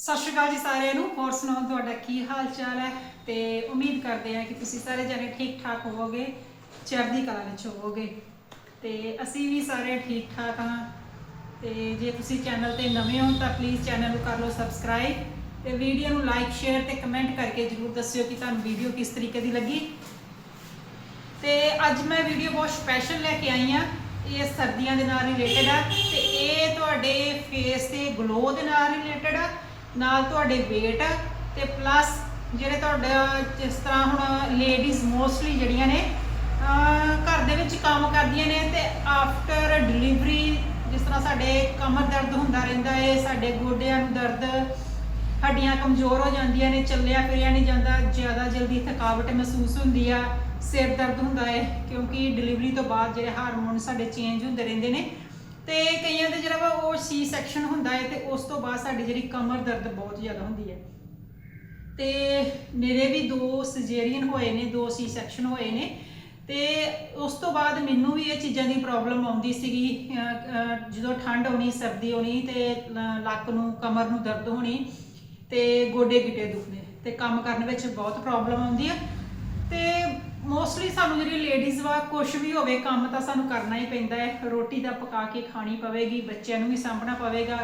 ਸਤਿ ਸ਼੍ਰੀ ਅਕਾਲ ਜੀ ਸਾਰਿਆਂ ਨੂੰ। ਹੋਰ ਸੁਣਾਓ, ਤੁਹਾਡਾ ਕੀ ਹਾਲ ਚਾਲ ਹੈ? ਤੇ ਉਮੀਦ ਕਰਦੇ ਹਾਂ ਕਿ ਤੁਸੀਂ ਸਾਰੇ ਜਣੇ ਠੀਕ ਠਾਕ ਹੋਵੋਗੇ, ਚੜ੍ਹਦੀ ਕਲਾ ਵਿੱਚ ਹੋਵੋਗੇ। ਤੇ ਅਸੀਂ ਵੀ ਸਾਰੇ ਠੀਕ ਠਾਕ ਹਾਂ। ਤੇ ਜੇ ਤੁਸੀਂ ਚੈਨਲ ਤੇ ਨਵੇਂ ਹੋ, ਤਾਂ ਪਲੀਜ਼ ਚੈਨਲ ਨੂੰ ਕਰ ਲਓ ਸਬਸਕ੍ਰਾਈਬ ਤੇ ਵੀਡੀਓ ਨੂੰ ਲਾਈਕ ਸ਼ੇਅਰ ਤੇ ਕਮੈਂਟ ਕਰਕੇ ਜਰੂਰ ਦੱਸਿਓ ਕਿ ਤੁਹਾਨੂੰ ਵੀਡੀਓ ਕਿਸ ਤਰੀਕੇ ਦੀ ਲੱਗੀ। ਤੇ ਅੱਜ ਮੈਂ ਵੀਡੀਓ ਬਹੁਤ ਸਪੈਸ਼ਲ ਲੈ ਕੇ ਆਈ ਆ ਇਹ ਸਰਦੀਆਂ ਦੇ ਨਾਲ ਰਿਲੇਟਡ ਆ ਤੇ ਇਹ ਤੁਹਾਡੇ ਫੇਸ ਤੇ ਗਲੋ ਦੇ ਨਾਲ ਰਿਲੇਟਡ ਆ। ਨਾਲ ਤੁਹਾਡੇ weight ਤੇ ਪਲੱਸ ਜਿਹੜੇ ਤੁਹਾਡਾ, ਜਿਸ ਤਰ੍ਹਾਂ ਹੁਣ ਲੇਡੀਜ਼ ਮੋਸਟਲੀ ਜਿਹੜੀਆਂ ਨੇ ਘਰ ਦੇ ਵਿੱਚ ਕੰਮ ਕਰਦੀਆਂ ਨੇ ਤੇ ਆਫਟਰ ਡਿਲੀਵਰੀ ਜਿਸ ਤਰ੍ਹਾਂ ਸਾਡੇ ਕਮਰ ਦਰਦ ਹੁੰਦਾ ਰਹਿੰਦਾ ਏ, ਸਾਡੇ ਗੋਡਿਆਂ ਨੂੰ ਦਰਦ, ਹੱਡੀਆਂ ਕਮਜ਼ੋਰ ਹੋ ਜਾਂਦੀਆਂ ਨੇ, ਚੱਲਿਆ ਫਿਰਿਆ ਨਹੀਂ ਜਾਂਦਾ, ਜ਼ਿਆਦਾ ਜਲਦੀ ਥਕਾਵਟ ਮਹਿਸੂਸ ਹੁੰਦੀ ਆ, ਸਿਰ ਦਰਦ ਹੁੰਦਾ ਏ, ਕਿਉਂਕਿ ਡਿਲੀਵਰੀ ਤੋਂ ਬਾਅਦ ਜਿਹੜੇ ਹਾਰਮੋਨ ਸਾਡੇ ਚੇਂਜ ਹੁੰਦੇ ਰਹਿੰਦੇ ਨੇ ਤੇ ਕਈਆਂ ਦੇ ਜਿਹੜਾ ਵਾ ਉਹ ਸੀ ਸੈਕਸ਼ਨ ਹੁੰਦਾ ਹੈ ਤੇ ਉਸ ਤੋਂ ਬਾਅਦ ਸਾਡੀ ਜਿਹੜੀ ਕਮਰ ਦਰਦ ਬਹੁਤ ਜ਼ਿਆਦਾ ਹੁੰਦੀ ਹੈ ਤੇ ਮੇਰੇ ਵੀ ਦੋ ਸਿਜੇਰੀਅਨ ਹੋਏ ਨੇ, ਦੋ ਸੀ ਸੈਕਸ਼ਨ ਹੋਏ ਨੇ। ਤੇ ਉਸ ਤੋਂ ਬਾਅਦ ਮੈਨੂੰ ਵੀ ਇਹ ਚੀਜ਼ਾਂ ਦੀ ਪ੍ਰੋਬਲਮ ਆਉਂਦੀ ਸੀਗੀ ਜਦੋਂ ਠੰਡ ਹੋਣੀ ਸਰਦੀ ਹੋਣੀ ਤੇ ਲੱਕ ਨੂੰ, ਕਮਰ ਨੂੰ ਦਰਦ ਹੋਣੀ ਤੇ ਗੋਡੇ ਗਿੱਟੇ ਦੁਖਦੇ। ਤੇ ਕੰਮ ਕਰਨ ਵਿੱਚ ਬਹੁਤ ਪ੍ਰੋਬਲਮ ਆਉਂਦੀ ਹੈ ਤੇ ਮੋਸਟਲੀ ਸਾਨੂੰ ਜਿਹੜੀ ਲੇਡੀਜ਼ ਵਾ ਕੁਝ ਵੀ ਹੋਵੇ, ਕੰਮ ਤਾਂ ਸਾਨੂੰ ਕਰਨਾ ਹੀ ਪੈਂਦਾ ਹੈ। ਰੋਟੀ ਤਾਂ ਪਕਾ ਕੇ ਖਾਣੀ ਪਵੇਗੀ, ਬੱਚਿਆਂ ਨੂੰ ਵੀ ਸਾਂਭਣਾ ਪਵੇਗਾ,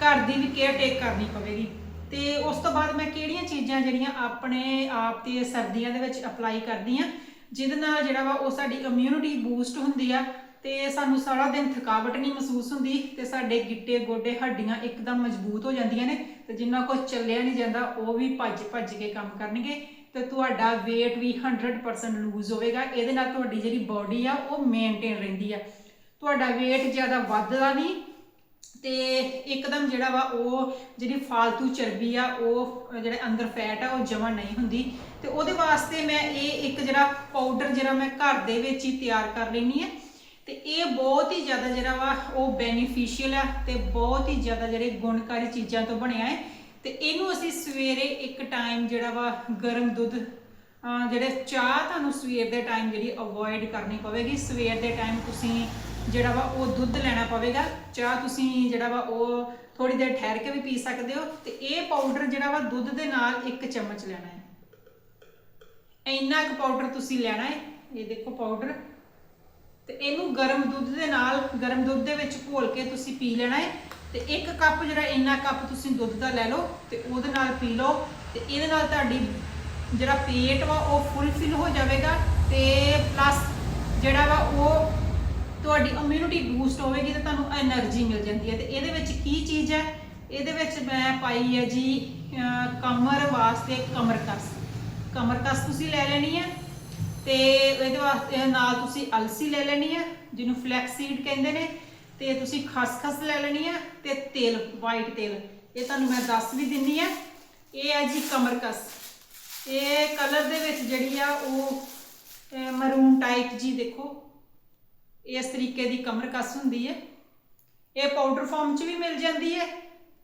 ਘਰ ਦੀ ਵੀ ਕੇਅਰ ਟੇਕ ਕਰਨੀ ਪਵੇਗੀ। ਤੇ ਉਸ ਤੋਂ ਬਾਅਦ ਮੈਂ ਕਿਹੜੀਆਂ ਚੀਜ਼ਾਂ ਜਿਹੜੀਆਂ ਆਪਣੇ ਆਪ ਤੇ ਸਰਦੀਆਂ ਦੇ ਵਿੱਚ ਅਪਲਾਈ ਕਰਦੀ ਆ, ਜਿਹਦੇ ਨਾਲ ਜਿਹੜਾ ਵਾ ਉਹ ਸਾਡੀ ਇਮਿਊਨਿਟੀ ਬੂਸਟ ਹੁੰਦੀ ਆ, ਤੇ ਸਾਨੂੰ ਸਾਰਾ ਦਿਨ ਥਕਾਵਟ ਨਹੀਂ ਮਹਿਸੂਸ ਹੁੰਦੀ, ਤੇ ਸਾਡੇ ਗਿੱਟੇ ਗੋਡੇ ਹੱਡੀਆਂ ਇੱਕਦਮ ਮਜ਼ਬੂਤ ਹੋ ਜਾਂਦੀਆਂ ਨੇ, ਤੇ ਜਿੰਨਾ ਕੁਝ ਚੱਲਿਆ ਨਹੀਂ ਜਾਂਦਾ, ਉਹ ਵੀ ਭੱਜ ਭੱਜ ਕੇ ਕੰਮ ਕਰਨਗੇ। ਤੇ ਤੁਹਾਡਾ weight ਵੀ 100% ਲੂਜ਼ ਹੋਵੇਗਾ। ਇਹਦੇ ਨਾਲ ਤੁਹਾਡੀ ਜਿਹੜੀ ਬਾਡੀ ਆ, ਉਹ ਮੇਨਟੇਨ ਰਹਿੰਦੀ ਆ। ਤੁਹਾਡਾ weight ਜ਼ਿਆਦਾ ਵੱਧਦਾ ਨਹੀਂ ਤੇ ਇੱਕਦਮ ਜਿਹੜਾ ਵਾ, ਉਹ ਜਿਹੜੀ ਫालतू ਚਰਬੀ ਆ, ਉਹ ਜਿਹੜੇ ਅੰਦਰ ਫੈਟ ਆ, ਉਹ ਜਮਾ ਨਹੀਂ ਹੁੰਦੀ। ਤੇ ਉਹਦੇ ਵਾਸਤੇ ਮੈਂ ਇਹ ਇੱਕ ਜਿਹੜਾ ਪਾਊਡਰ ਜਿਹੜਾ ਮੈਂ ਘਰ ਦੇ ਵਿੱਚ ਹੀ ਤਿਆਰ ਕਰ ਲੈਣੀ ਆ। ਤੇ ਇਹ ਬਹੁਤ ਹੀ ਜ਼ਿਆਦਾ ਜਿਹੜਾ ਵਾ, ਉਹ ਬੈਨੀਫੀਸ਼ੀਅਲ ਆ ਤੇ ਬਹੁਤ ਹੀ ਜ਼ਿਆਦਾ ਜਿਹੜੇ ਗੁਣਕਾਰੀ ਚੀਜ਼ਾਂ ਤੋਂ ਬਣਿਆ ਹੈ। ਤੇ ਇਹਨੂੰ ਅਸੀਂ ਸਵੇਰੇ ਇੱਕ ਟਾਈਮ ਜਿਹੜਾ ਵਾ ਗਰਮ ਦੁੱਧ ਜਿਹੜੇ ਚਾਹ ਤੁਹਾਨੂੰ ਸਵੇਰ ਦੇ ਟਾਈਮ ਜਿਹੜੀ ਅਵੋਇਡ ਕਰਨੀ ਪਵੇਗੀ, ਸਵੇਰ ਦੇ ਟਾਈਮ ਤੁਸੀਂ ਜਿਹੜਾ ਵਾ ਉਹ ਦੁੱਧ ਲੈਣਾ ਪਵੇਗਾ, ਚਾਹ ਤੁਸੀਂ ਜਿਹੜਾ ਵਾ ਉਹ ਥੋੜੀ ਦੇਰ ਠਹਿਰ ਕੇ ਵੀ ਪੀ ਸਕਦੇ ਹੋ ਤੇ ਇਹ ਪਾਊਡਰ ਜਿਹੜਾ ਵਾ ਦੁੱਧ ਦੇ ਨਾਲ ਇੱਕ ਚਮਚ ਲੈਣਾ ਹੈ। ਇੰਨਾ ਕੁ ਪਾਊਡਰ ਤੁਸੀਂ ਲੈਣਾ ਹੈ, ਇਹ ਦੇਖੋ ਪਾਊਡਰ ਤੇ ਇਹਨੂੰ ਗਰਮ ਦੁੱਧ ਦੇ ਨਾਲ, ਗਰਮ ਦੁੱਧ ਦੇ ਵਿੱਚ ਘੋਲ ਕੇ ਤੁਸੀਂ ਪੀ ਲੈਣਾ ਹੈ। ਤੇ ਇੱਕ ਕੱਪ ਜਿਹੜਾ ਇੰਨਾ ਕੱਪ ਤੁਸੀਂ ਦੁੱਧ ਦਾ ਲੈ ਲਓ ਤੇ ਉਹਦੇ ਨਾਲ ਪੀ ਲਓ ਤੇ ਇਹਦੇ ਨਾਲ ਤੁਹਾਡੀ ਜਿਹੜਾ ਪੇਟ ਵਾ ਉਹ ਫੁੱਲ ਫਿਲ ਹੋ ਜਾਵੇਗਾ ਤੇ ਪਲੱਸ ਜਿਹੜਾ ਵਾ ਉਹ ਤੁਹਾਡੀ ਇਮਿਊਨਿਟੀ ਬੂਸਟ ਹੋਵੇਗੀ ਤੇ ਤੁਹਾਨੂੰ એનર્ਜੀ ਮਿਲ ਜਾਂਦੀ ਹੈ ਤੇ ਇਹਦੇ ਵਿੱਚ ਕੀ ਚੀਜ਼ ਹੈ? ਇਹਦੇ ਵਿੱਚ ਮੈਂ ਪਾਈ ਹੈ ਜੀ ਕਮਰ ਵਾਸਤੇ ਕਮਰਕਸ। ਕਮਰਕਸ ਤੁਸੀਂ ਲੈ ਲੈਣੀ ਹੈ ਤੇ ਇਹਦੇ ਵਾਸਤੇ ਨਾਲ ਤੁਸੀਂ ਅਲਸੀ ਲੈ ਲੈਣੀ ਹੈ, ਜਿਹਨੂੰ ਫਲੈਕਸ ਸੀਡ ਕਹਿੰਦੇ ਨੇ। ਤੇ ਤੁਸੀਂ ਖਸਖਸ ਲੈ ਲੈਣੀ ਹੈ ਤੇ ਤੇਲ ਵਾਈਟ ਤੇਲ। ਇਹ ਤੁਹਾਨੂੰ ਮੈਂ ਦੱਸ ਵੀ ਦਿੰਨੀ ਆ। ਇਹ ਹੈ ਜੀ ਕਮਰਕਸ। ਇਹ ਕਲਰ ਦੇ ਵਿੱਚ ਜਿਹੜੀ ਆ ਉਹ ਮਰੂਨ ਟਾਈਪ ਜੀ ਦੇਖੋ। ਇਸ ਤਰੀਕੇ ਦੀ ਕਮਰਕਸ ਹੁੰਦੀ ਹੈ ਇਹ ਪਾਊਡਰ ਫਾਰਮ 'ਚ ਵੀ ਮਿਲ ਜਾਂਦੀ ਹੈ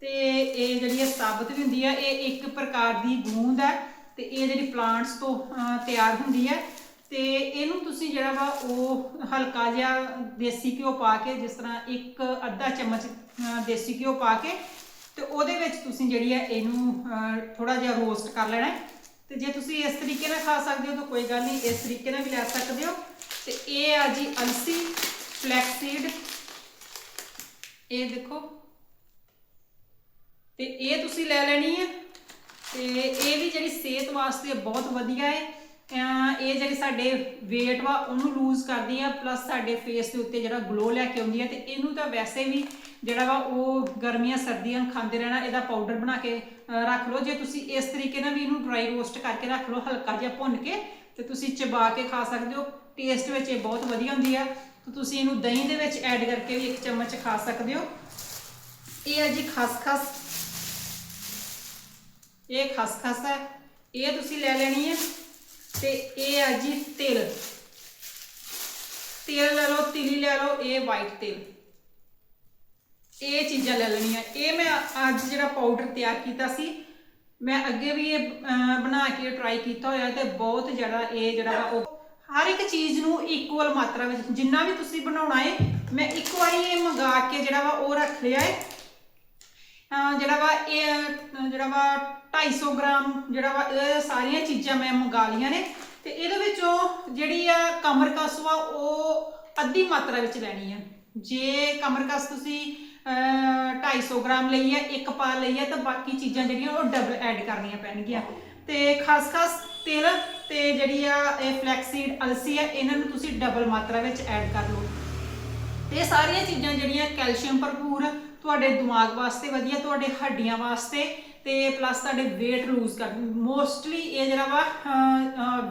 ਤੇ ਇਹ ਜਿਹੜੀ ਹੈ ਸਾਬਤ ਵੀ ਹੁੰਦੀ ਹੈ ਇਹ ਇੱਕ ਪ੍ਰਕਾਰ ਦੀ ਗੂੰਦ ਹੈ ਤੇ ਇਹ ਜਿਹੜੀ ਪਲਾਂਟਸ ਤੋਂ ਤਿਆਰ ਹੁੰਦੀ ਹੈ ਤੇ ਇਹਨੂੰ ਤੁਸੀਂ ਜਿਹੜਾ ਵਾ ਉਹ ਹਲਕਾ ਜਿਹਾ ਦੇਸੀ ਘਿਓ ਪਾ ਕੇ, ਜਿਸ ਤਰ੍ਹਾਂ ਇੱਕ ਅੱਧਾ ਚਮਚ ਦੇਸੀ ਘਿਓ ਪਾ ਕੇ, ਤੇ ਉਹਦੇ ਵਿੱਚ ਤੁਸੀਂ ਜਿਹੜੀ ਹੈ ਇਹਨੂੰ ਥੋੜਾ ਜਿਹਾ ਰੋਸਟ ਕਰ ਲੈਣਾ ਹੈ। ਤੇ ਜੇ ਤੁਸੀਂ ਇਸ ਤਰੀਕੇ ਨਾਲ ਖਾ ਸਕਦੇ ਹੋ ਤਾਂ ਕੋਈ ਗੱਲ ਨਹੀਂ, ਇਸ ਤਰੀਕੇ ਨਾਲ ਵੀ ਲੈ ਸਕਦੇ ਹੋ। ਤੇ ਇਹ ਆ ਜੀ ਅਲਸੀ ਫਲੈਕਸੀਡ ਇਹ ਦੇਖੋ। ਤੇ ਇਹ ਤੁਸੀਂ ਲੈ ਲੈਣੀ ਹੈ। ਤੇ ਇਹ ਵੀ ਜਿਹੜੀ ਸਿਹਤ ਵਾਸਤੇ ਬਹੁਤ ਵਧੀਆ ਹੈ। ਇਹ ਜਿਹੜੇ ਸਾਡੇ weight ਵਾ, ਉਹਨੂੰ ਲੂਜ਼ ਕਰਦੀ ਆ ਪਲੱਸ ਸਾਡੇ ਫੇਸ ਦੇ ਉੱਤੇ ਜਿਹੜਾ ਗਲੋ ਲੈ ਕੇ ਆਉਂਦੀ ਹੈ ਤੇ ਇਹਨੂੰ ਤਾਂ ਵੈਸੇ ਵੀ ਜਿਹੜਾ ਵਾ, ਉਹ ਗਰਮੀਆਂ, ਸਰਦੀਆਂ ਖਾਂਦੇ ਰਹਿਣਾ, ਇਹਦਾ ਪਾਊਡਰ ਬਣਾ ਕੇ ਰੱਖ ਲਓ। ਜੇ ਤੁਸੀਂ ਇਸ ਤਰੀਕੇ ਨਾਲ ਵੀ ਇਹਨੂੰ ਡਰਾਈ ਰੋਸਟ ਕਰਕੇ ਰੱਖ ਲਓ, ਹਲਕਾ ਜਿਹਾ ਭੁੰਨ ਕੇ, ਤੇ ਤੁਸੀਂ ਚਬਾ ਕੇ ਖਾ ਸਕਦੇ ਹੋ। ਟੇਸਟ ਵਿੱਚ ਇਹ ਬਹੁਤ ਵਧੀਆ ਹੁੰਦੀ ਆ। ਤੇ ਤੁਸੀਂ ਇਹਨੂੰ ਦਹੀਂ ਦੇ ਵਿੱਚ ਐਡ ਕਰਕੇ ਵੀ ਇੱਕ ਚਮਚ ਖਾ ਸਕਦੇ ਹੋ। ਇਹ ਹੈ ਜੀ ਖਸਖਸ। ਇਹ ਖਸਖਸ ਹੈ ਇਹ ਤੁਸੀਂ ਲੈ ਲੈਣੀ ਹੈ ਤੇ ਇਹ ਆ ਜੀ ਤਿਲ। ਤੇਲ ਲੈ ਲਓ, ਤਿਲੀ ਲੈ ਲਓ, ਇਹ ਵਾਈਟ ਤੇਲ। ਇਹ ਚੀਜ਼ਾਂ ਲੈ ਲੈਣੀਆਂ। ਇਹ ਮੈਂ ਅੱਜ ਜਿਹੜਾ ਪਾਊਡਰ ਤਿਆਰ ਕੀਤਾ ਸੀ, ਮੈਂ ਅੱਗੇ ਵੀ ਇਹ ਬਣਾ ਕੇ ਟਰਾਈ ਕੀਤਾ ਹੋਇਆ ਤੇ ਬਹੁਤ ਜ਼ਿਆਦਾ ਇਹ ਜਿਹੜਾ ਵਾ ਉਹ ਹਰ ਇੱਕ ਚੀਜ਼ ਨੂੰ ਇਕੁਅਲ ਮਾਤਰਾ ਵਿੱਚ ਜਿੰਨਾ ਵੀ ਤੁਸੀਂ ਬਣਾਉਣਾ ਹੈ ਮੈਂ ਇੱਕ ਵਾਰੀ ਇਹ ਮੰਗਾ ਕੇ ਜਿਹੜਾ ਵਾ ਉਹ ਰੱਖ ਲਿਆ ਹੈ ਜਿਹੜਾ ਵਾ ਇਹ ਜਿਹੜਾ ਵਾ 250 ਗ੍ਰਾਮ, ਜਿਹੜਾ ਵਾ ਇਹ ਸਾਰੀਆਂ ਚੀਜ਼ਾਂ ਮੈਂ ਮੰਗਾ ਲਈਆਂ ਨੇ। ਤੇ ਇਹਦੇ ਵਿੱਚੋਂ ਜਿਹੜੀ ਆ ਕਮਰ ਕਸ ਵਾ, ਉਹ ਅੱਧੀ ਮਾਤਰਾ ਵਿੱਚ ਲੈਣੀ ਆ। ਜੇ ਕਮਰ ਕਸ ਤੁਸੀਂ, ਅਹ 250 ਗ੍ਰਾਮ ਲਈ ਹੈ ਇੱਕ ਪਾ ਲਈ ਹੈ ਤਾਂ ਬਾਕੀ ਚੀਜ਼ਾਂ ਜਿਹੜੀਆਂ ਉਹ ਡਬਲ ਐਡ ਕਰਨੀਆਂ ਪੈਣਗੀਆਂ। ਤੇ ਖਾਸ ਖਾਸ ਤਿਲ ਤੇ ਜਿਹੜੀ ਆ ਇਹ ਫਲੈਕਸੀਡ ਅਲਸੀ ਆ, ਇਹਨਾਂ ਨੂੰ ਤੁਸੀਂ ਡਬਲ ਮਾਤਰਾ ਵਿੱਚ ਐਡ ਕਰ ਲਓ। ਤੇ ਇਹ ਸਾਰੀਆਂ ਚੀਜ਼ਾਂ ਜਿਹੜੀਆਂ ਕੈਲਸ਼ੀਅਮ ਭਰਪੂਰ ਤੁਹਾਡੇ ਦਿਮਾਗ ਵਾਸਤੇ ਵਧੀਆ, ਤੁਹਾਡੇ ਹੱਡੀਆਂ ਵਾਸਤੇ ਤੇ ਪਲੱਸ ਤੁਹਾਡੇ weight lose ਕਰ ਮੋਸਟਲੀ ਇਹ ਜਿਹੜਾ ਵਾ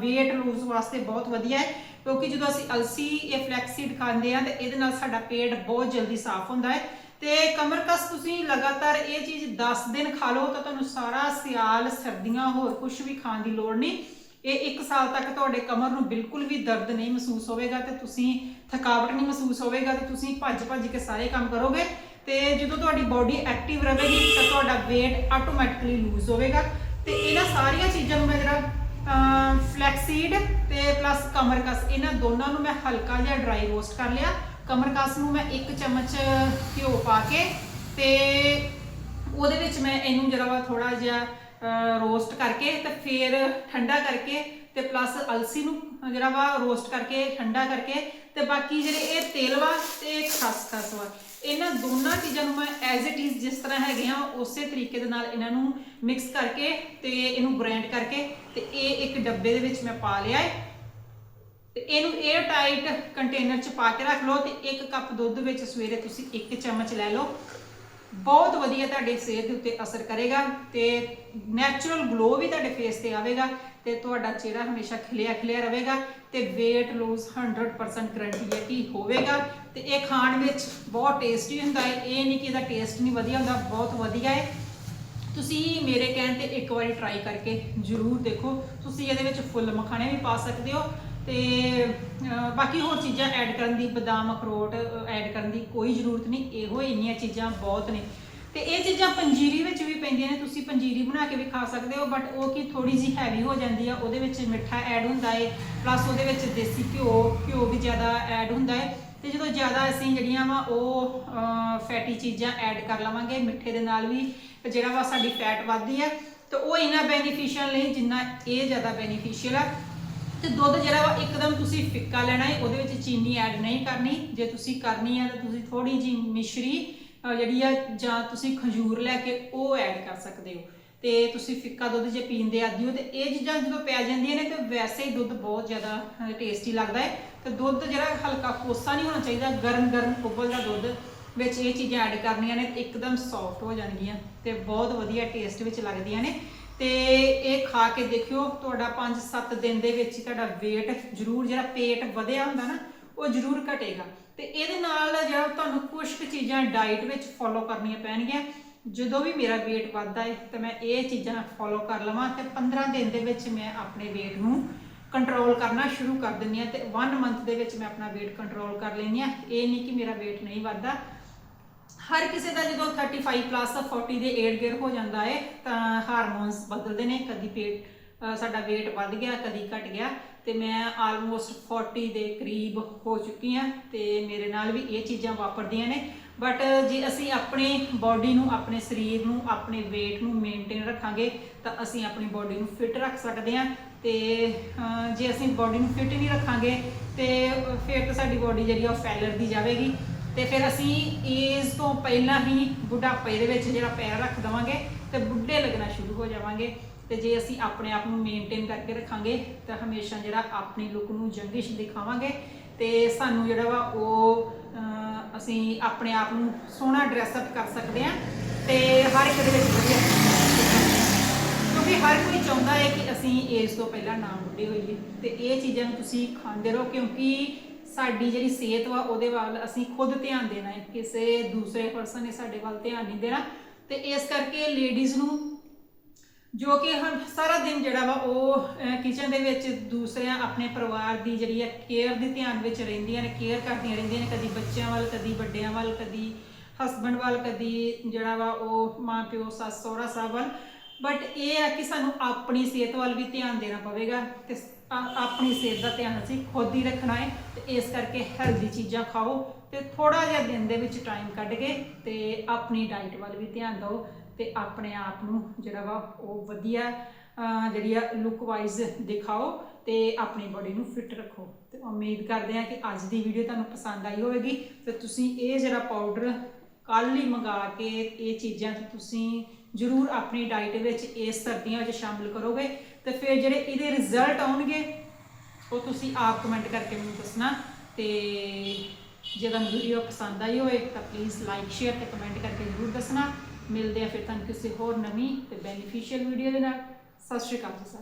weight lose ਵਾਸਤੇ ਬਹੁਤ ਵਧੀਆ ਹੈ, ਕਿਉਂਕਿ ਜਦੋਂ ਅਸੀਂ ਅਲਸੀ ਇਹ ਫਲੈਕਸੀਡ ਖਾਂਦੇ ਆ ਤੇ ਇਹਦੇ ਨਾਲ ਸਾਡਾ ਪੇਟ ਬਹੁਤ ਜਲਦੀ ਸਾਫ਼ ਹੁੰਦਾ ਹੈ ਤੇ ਕਮਰਕਸ ਤੁਸੀਂ ਲਗਾਤਾਰ ਇਹ ਚੀਜ਼ 10 ਦਿਨ ਖਾ ਲਓ ਤਾਂ ਤੁਹਾਨੂੰ ਸਾਰਾ ਸਿਆਲ, ਸਰਦੀਆਂ ਹੋਰ ਕੁਝ ਵੀ ਖਾਣ ਦੀ ਲੋੜ ਨਹੀਂ। ਇਹ 1 ਸਾਲ ਤੱਕ ਤੁਹਾਡੇ ਕਮਰ ਨੂੰ ਬਿਲਕੁਲ ਵੀ ਦਰਦ ਨਹੀਂ ਮਹਿਸੂਸ ਹੋਵੇਗਾ ਤੇ ਤੁਸੀਂ ਥਕਾਵਟ ਨਹੀਂ ਮਹਿਸੂਸ ਹੋਵੇਗਾ ਤੇ ਤੁਸੀਂ ਭੱਜ ਭੱਜ ਕੇ ਸਾਰੇ ਕੰਮ ਕਰੋਗੇ। ਤੇ ਜਦੋਂ ਤੁਹਾਡੀ ਬਾਡੀ ਐਕਟਿਵ ਰਹੇਗੀ, ਤਾਂ ਤੁਹਾਡਾ weight ਆਟੋਮੈਟਿਕਲੀ ਲੂਜ਼ ਹੋਵੇਗਾ। ਤੇ ਇਹਨਾਂ ਸਾਰੀਆਂ ਚੀਜ਼ਾਂ ਨੂੰ ਮੈਂ ਜਿਹੜਾ ਫਲੈਕਸੀਡ ਤੇ ਪਲੱਸ ਕਮਰਕਸ, ਇਹਨਾਂ ਦੋਨਾਂ ਨੂੰ ਮੈਂ ਹਲਕਾ ਜਿਹਾ ਡਰਾਈ ਰੋਸਟ ਕਰ ਲਿਆ। ਕਮਰਕਸ ਨੂੰ ਮੈਂ ਇੱਕ ਚਮਚ ਘਿਓ ਪਾ ਕੇ ਤੇ ਉਹਦੇ ਵਿੱਚ ਮੈਂ ਇਹਨੂੰ ਜਿਹੜਾ ਵਾ ਥੋੜਾ ਜਿਹਾ ਰੋਸਟ ਕਰਕੇ ਤੇ ਫਿਰ ਠੰਡਾ ਕਰਕੇ ਤੇ ਪਲੱਸ ਅਲਸੀ ਨੂੰ ਜਿਹੜਾ ਵਾ ਰੋਸਟ ਕਰਕੇ, ਠੰਡਾ ਕਰਕੇ ਤੇ ਬਾਕੀ ਜਿਹੜੇ ਇਹ ਤੇਲ ਵਾ ਤੇ ਖਸਖਸ ਵਾ। ਇਹਨਾਂ ਦੋਨਾਂ ਚੀਜ਼ਾਂ ਨੂੰ ਮੈਂ ਐਜ਼ ਇਟ ਇਜ਼ ਜਿਸ ਤਰ੍ਹਾਂ ਹੈਗੇ ਆ ਉਸੇ ਤਰੀਕੇ ਦੇ ਨਾਲ ਇਹਨਾਂ ਨੂੰ ਮਿਕਸ ਕਰਕੇ ਤੇ ਇਹਨੂੰ ਗ੍ਰਾਈਂਡ ਕਰਕੇ ਤੇ ਇਹ ਇੱਕ ਡੱਬੇ ਦੇ ਵਿੱਚ ਮੈਂ ਪਾ ਲਿਆ ਹੈ। ਤੇ ਇਹਨੂੰ 에ਅਰ ਟਾਈਟ ਕੰਟੇਨਰ ਚ ਪਾ ਕੇ ਰੱਖ ਲਓ ਤੇ ਇੱਕ ਕੱਪ ਦੁੱਧ ਵਿੱਚ ਸਵੇਰੇ ਤੁਸੀਂ ਇੱਕ ਚਮਚ ਲੈ ਲਓ। ਬਹੁਤ ਵਧੀਆ ਤੁਹਾਡੀ ਸਿਹਤ ਦੇ ਉੱਤੇ ਅਸਰ ਕਰੇਗਾ ਤੇ ਨੈਚੁਰਲ ਗਲੋ ਵੀ ਤੁਹਾਡੇ ਫੇਸ ਤੇ ਆਵੇਗਾ ਤੇ ਤੁਹਾਡਾ ਚਿਹਰਾ ਹਮੇਸ਼ਾ ਖਿਲਿਆ ਖਿਲਿਆ ਰਹੇਗਾ ਤੇ weight lose 100% ਗਰੰਟੀ ਹੈ ਕਿ ਹੋਵੇਗਾ। ਤੇ ਇਹ ਖਾਣ ਵਿੱਚ ਬਹੁਤ ਟੇਸਟੀ ਹੁੰਦਾ ਹੈ। ਇਹ ਨਹੀਂ ਕਿ ਇਹਦਾ ਟੇਸਟ ਨਹੀਂ ਵਧੀਆ ਹੁੰਦਾ, ਬਹੁਤ ਵਧੀਆ ਹੈ। ਤੁਸੀਂ ਮੇਰੇ ਕਹਿਣ ਤੇ ਇੱਕ ਵਾਰੀ ਟਰਾਈ ਕਰਕੇ ਜ਼ਰੂਰ ਦੇਖੋ। ਤੁਸੀਂ ਇਹਦੇ ਵਿੱਚ ਫੁੱਲ ਮਖਾਣੇ ਵੀ ਪਾ ਸਕਦੇ ਹੋ ਤੇ ਬਾਕੀ ਹੋਰ ਚੀਜ਼ਾਂ ਐਡ ਕਰਨ ਦੀ, ਬਦਾਮ ਅਖਰੋਟ ਐਡ ਕਰਨ ਦੀ ਕੋਈ ਜ਼ਰੂਰਤ ਨਹੀਂ। ਇਹੋ ਇੰਨੀਆਂ ਚੀਜ਼ਾਂ ਬਹੁਤ ਨੇ। ਤੇ ਇਹ ਚੀਜ਼ਾਂ ਪੰਜੀਰੀ ਵਿੱਚ ਵੀ ਪੈਂਦੀਆਂ ਨੇ, ਤੁਸੀਂ ਪੰਜੀਰੀ ਬਣਾ ਕੇ ਵੀ ਖਾ ਸਕਦੇ ਹੋ ਬਟ ਉਹ ਕੀ ਥੋੜੀ ਜਿਹੀ ਹੈਵੀ ਹੋ ਜਾਂਦੀ ਆ, ਉਹਦੇ ਵਿੱਚ ਮਿੱਠਾ ਐਡ ਹੁੰਦਾ ਏ ਪਲੱਸ ਉਹਦੇ ਵਿੱਚ ਦੇਸੀ ਘਿਓ ਘਿਓ ਵੀ ਜ਼ਿਆਦਾ ਐਡ ਹੁੰਦਾ ਹੈ ਤੇ ਜਦੋਂ ਜ਼ਿਆਦਾ ਅਸੀਂ ਜਿਹੜੀਆਂ ਵਾ ਉਹ ਫੈਟੀ ਚੀਜ਼ਾਂ ਐਡ ਕਰ ਲਵਾਂਗੇ, ਮਿੱਠੇ ਦੇ ਨਾਲ ਵੀ ਜਿਹੜਾ ਵਾ ਸਾਡੀ ਫੈਟ ਵੱਧਦੀ ਹੈ ਤੇ ਉਹ ਇੰਨਾ ਬੈਨੀਫੀਸ਼ੀਅਲ ਨਹੀਂ ਜਿੰਨਾ ਇਹ ਜ਼ਿਆਦਾ ਬੈਨੀਫੀਸ਼ੀਅਲ ਆ। ਤੇ ਦੁੱਧ ਜਿਹੜਾ ਵਾ ਇੱਕਦਮ ਤੁਸੀਂ ਫਿੱਕਾ ਲੈਣਾ ਹੈ ਉਹਦੇ ਵਿੱਚ ਚੀਨੀ ਐਡ ਨਹੀਂ ਕਰਨੀ, ਜੇ ਤੁਸੀਂ ਕਰਨੀ ਆ ਤਾਂ ਤੁਸੀਂ ਥੋੜੀ ਜੀ ਮਿਸ਼ਰੀ ਅਹ ਜਿਹੜੀ ਆ, ਜਾਂ ਤੁਸੀਂ ਖਜੂਰ ਲੈ ਕੇ ਉਹ ਐਡ ਕਰ ਸਕਦੇ ਹੋ। ਤੇ ਤੁਸੀਂ ਫਿੱਕਾ ਦੁੱਧ ਜੇ ਪੀਂਦੇ ਆਦੀ ਹੋ ਤੇ ਇਹ ਚੀਜ਼ਾਂ ਜਦੋਂ ਪੈ ਜਾਂਦੀਆਂ ਨੇ, ਤੇ ਵੈਸੇ ਹੀ ਦੁੱਧ ਬਹੁਤ ਜ਼ਿਆਦਾ ਟੇਸਟੀ ਲੱਗਦਾ ਹੈ। ਤੇ ਦੁੱਧ ਜਿਹੜਾ ਹਲਕਾ ਕੋਸਾ ਨਹੀਂ ਹੋਣਾ ਚਾਹੀਦਾ ਗਰਮ ਗਰਮ ਉਬਲਦਾ ਦੁੱਧ ਵਿੱਚ ਇਹ ਚੀਜ਼ਾਂ ਐਡ ਕਰਨੀਆਂ ਨੇ, ਤੇ ਇੱਕਦਮ ਸੌਫਟ ਹੋ ਜਾਣਗੀਆਂ, ਤੇ ਬਹੁਤ ਵਧੀਆ ਟੇਸਟ ਵਿੱਚ ਲੱਗਦੀਆਂ ਨੇ। ਤੇ ਇਹ ਖਾ ਕੇ ਦੇਖਿਓ, ਤੁਹਾਡਾ 5-7 ਦਿਨ ਦੇ ਵਿੱਚ ਹੀ ਤੁਹਾਡਾ weight ਜ਼ਰੂਰ ਜਿਹੜਾ ਪੇਟ ਵਧਿਆ ਹੁੰਦਾ ਨਾ, ਉਹ ਜ਼ਰੂਰ ਘਟੇਗਾ। ਤੇ ਇਹਦੇ ਨਾਲ ਜਿਹੜਾ ਤੁਹਾਨੂੰ ਕੁਝ ਕੁ ਚੀਜ਼ਾਂ ਡਾਈਟ ਵਿੱਚ ਫੋਲੋ ਕਰਨੀਆਂ ਪੈਣਗੀਆਂ। ਜਦੋਂ ਵੀ ਮੇਰਾ weight ਵੱਧਦਾ ਹੈ ਤਾਂ ਮੈਂ ਇਹ ਚੀਜ਼ਾਂ ਫੋਲੋ ਕਰ ਲਵਾਂ ਤੇ 15 ਦਿਨ ਦੇ ਵਿੱਚ ਮੈਂ ਆਪਣੇ weight ਨੂੰ ਕੰਟਰੋਲ ਕਰਨਾ ਸ਼ੁਰੂ ਕਰ ਦਿੰਦੀ ਆ ਤੇ 1 ਮੰਥ ਦੇ ਵਿੱਚ ਮੈਂ ਆਪਣਾ weight ਕੰਟਰੋਲ ਕਰ ਲੈਂਦੀ ਆ ਇਹ ਨਹੀਂ ਕਿ ਮੇਰਾ weight ਨਹੀਂ ਵੱਧਦਾ। ਹਰ ਕਿਸੇ ਦਾ ਜਦੋਂ 35 ਪਲੱਸ 40 ਦੇ ਏਡ ਗੇਅਰ ਹੋ ਜਾਂਦਾ ਹੈ ਤਾਂ ਹਾਰਮੋਨਸ ਬਦਲਦੇ ਨੇ, ਕਦੀ ਪੇਟ ਸਾਡਾ weight ਵੱਧ ਗਿਆ, ਕਦੀ ਘਟ ਗਿਆ ਤੇ ਮੈਂ ਆਲਮੋਸਟ 40 ਦੇ ਕਰੀਬ ਹੋ ਚੁੱਕੀ ਆ ਤੇ ਮੇਰੇ ਨਾਲ ਵੀ ਇਹ ਚੀਜ਼ਾਂ ਵਾਪਰਦੀਆਂ ਨੇ। ਬਟ ਜੇ ਅਸੀਂ ਆਪਣੇ ਬਾਡੀ ਨੂੰ, ਆਪਣੇ ਸਰੀਰ ਨੂੰ, ਆਪਣੇ weight ਨੂੰ ਮੇਨਟੇਨ ਰੱਖਾਂਗੇ, ਤਾਂ ਅਸੀਂ ਆਪਣੀ ਬਾਡੀ ਨੂੰ ਫਿਟ ਰੱਖ ਸਕਦੇ ਹਾਂ ਤੇ ਜੇ ਅਸੀਂ ਬਾਡੀ ਨੂੰ ਫਿਟ ਨਹੀਂ ਰੱਖਾਂਗੇ ਤੇ ਫਿਰ ਤਾਂ ਸਾਡੀ ਬਾਡੀ ਜਿਹੜੀ ਆ ਉਹ ਫੈਲਰ ਦੀ ਜਾਵੇਗੀ। ਤੇ ਫਿਰ ਅਸੀਂ ਏਜ ਤੋਂ ਪਹਿਲਾਂ ਹੀ ਬੁਢਾਪੇ ਦੇ ਵਿੱਚ ਜਿਹੜਾ ਪੈਰ ਰੱਖ ਦਵਾਂਗੇ ਤੇ ਬੁੱਢੇ ਲੱਗਣਾ ਸ਼ੁਰੂ ਹੋ ਜਾਵਾਂਗੇ। ਤੇ ਜੇ ਅਸੀਂ ਆਪਣੇ ਆਪ ਨੂੰ ਮੇਨਟੇਨ ਕਰਕੇ ਰੱਖਾਂਗੇ, ਤਾਂ ਹਮੇਸ਼ਾ ਜਿਹੜਾ ਆਪਣੀ ਲੁੱਕ ਨੂੰ ਜੰਗਿਸ਼ ਦਿਖਾਵਾਂਗੇ ਤੇ ਸਾਨੂੰ ਜਿਹੜਾ ਵਾ ਉਹ ਅਸੀਂ ਆਪਣੇ ਆਪ ਨੂੰ ਸੋਹਣਾ ਡਰੈਸ ਅਪ ਕਰ ਸਕਦੇ ਹਾਂ ਤੇ ਹਰ ਇੱਕ ਦੇ ਵਿੱਚ ਵਧੀਆ ਕਿਉਂਕਿ ਹਰ ਕੋਈ ਚਾਹੁੰਦਾ ਹੈ ਕਿ ਅਸੀਂ ਏਜ ਤੋਂ ਪਹਿਲਾਂ ਨਾ ਬੁੱਢੇ ਹੋਈਏ ਤੇ ਇਹ ਚੀਜ਼ਾਂ ਨੂੰ ਤੁਸੀਂ ਖਾਂਦੇ ਰਹੋ ਕਿਉਂਕਿ ਸਾਡੀ ਜਿਹੜੀ ਸਿਹਤ ਵਾ ਉਹਦੇ ਵੱਲ ਅਸੀਂ ਖੁਦ ਧਿਆਨ ਦੇਣਾ ਹੈ। ਕਿਸੇ ਦੂਸਰੇ ਪਰਸਨ ਨੇ ਸਾਡੇ ਵੱਲ ਧਿਆਨ ਨਹੀਂ ਦੇਣਾ ਤੇ ਇਸ ਕਰਕੇ ਲੇਡੀਜ਼ ਨੂੰ ਜੋ ਕਿ ਹਰ ਸਾਰਾ ਦਿਨ ਜਿਹੜਾ ਵਾ ਉਹ ਕਿਚਨ ਦੇ ਵਿੱਚ ਦੂਸਰਿਆਂ ਆਪਣੇ ਪਰਿਵਾਰ ਦੀ ਜਿਹੜੀ ਹੈ ਕੇਅਰ ਦੇ ਧਿਆਨ ਵਿੱਚ ਰਹਿੰਦੀਆਂ ਨੇ ਕੇਅਰ ਕਰਦੀਆਂ ਰਹਿੰਦੀਆਂ ਨੇ, ਕਦੀ ਬੱਚਿਆਂ ਵੱਲ, ਕਦੀ ਵੱਡਿਆਂ ਵੱਲ, ਕਦੀ ਹਸਬੰਡ ਵੱਲ, ਕਦੀ ਜਿਹੜਾ ਵਾ ਉਹ ਮਾਂ, ਪਿਓ, ਸੱਸ, ਸਹੁਰਾ ਸਾਹਿਬ ਵੱਲ। ਬਟ ਇਹ ਆ ਕਿ ਸਾਨੂੰ ਆਪਣੀ ਸਿਹਤ ਵੱਲ ਵੀ ਧਿਆਨ ਦੇਣਾ ਪਵੇਗਾ ਤੇ ਆਪਣੀ ਸਿਹਤ ਦਾ ਧਿਆਨ ਅਸੀਂ ਖੁਦ ਹੀ ਰੱਖਣਾ ਹੈ ਤੇ ਇਸ ਕਰਕੇ ਹੈਲਦੀ ਚੀਜ਼ਾਂ ਖਾਓ ਤੇ ਥੋੜਾ ਜਿਹਾ ਦਿਨ ਦੇ ਵਿੱਚ ਟਾਈਮ ਕੱਢ ਕੇ ਤੇ ਆਪਣੀ ਡਾਈਟ ਵੱਲ ਵੀ ਧਿਆਨ ਦਿਓ। ਤੇ ਆਪਣੇ ਆਪ ਨੂੰ ਜਿਹੜਾ ਵਾ ਉਹ ਵਧੀਆ ਜਿਹੜੀ ਆ ਲੁੱਕ ਵਾਈਜ਼ ਦਿਖਾਓ ਤੇ ਆਪਣੀ ਬੋਡੀ ਨੂੰ ਫਿਟ ਰੱਖੋ। ਤੇ ਉਮੀਦ ਕਰਦੇ ਹਾਂ ਕਿ ਅੱਜ ਦੀ ਵੀਡੀਓ ਤੁਹਾਨੂੰ ਪਸੰਦ ਆਈ ਹੋਵੇਗੀ। ਤੇ ਤੁਸੀਂ ਇਹ ਜਿਹੜਾ ਪਾਊਡਰ ਕੱਲ ਹੀ ਮੰਗਾ ਕੇ ਇਹ ਚੀਜ਼ਾਂ ਤੇ ਤੁਸੀਂ ਜ਼ਰੂਰ ਆਪਣੀ ਡਾਈਟ ਵਿੱਚ ਇਸ ਸਰਦੀਆਂ ਵਿੱਚ ਸ਼ਾਮਿਲ ਕਰੋਗੇ। ਤੇ ਫਿਰ ਜਿਹੜੇ ਇਹਦੇ ਰਿਜ਼ਲਟ ਆਉਣਗੇ, ਉਹ ਤੁਸੀਂ ਆਪ ਕਮੈਂਟ ਕਰਕੇ ਮੈਨੂੰ ਦੱਸਣਾ। ਤੇ ਜੇ ਤੁਹਾਨੂੰ ਵੀਡੀਓ ਪਸੰਦ ਆਈ ਹੋਵੇ ਤਾਂ ਪਲੀਜ਼ ਲਾਈਕ ਸ਼ੇਅਰ ਤੇ ਕਮੈਂਟ ਕਰਕੇ ਜ਼ਰੂਰ ਦੱਸਣਾ। ਮਿਲਦੇ ਆ ਫਿਰ ਤੁਹਾਨੂੰ ਕਿਸੇ ਹੋਰ ਨਵੀਂ ਤੇ ਬੈਨੀਫੀਸ਼ੀਅਲ ਵੀਡੀਓ ਦੇ ਨਾਲ। ਸਤਿ ਸ਼੍ਰੀ ਅਕਾਲ ਜੀ ਸਾਰਿਆਂ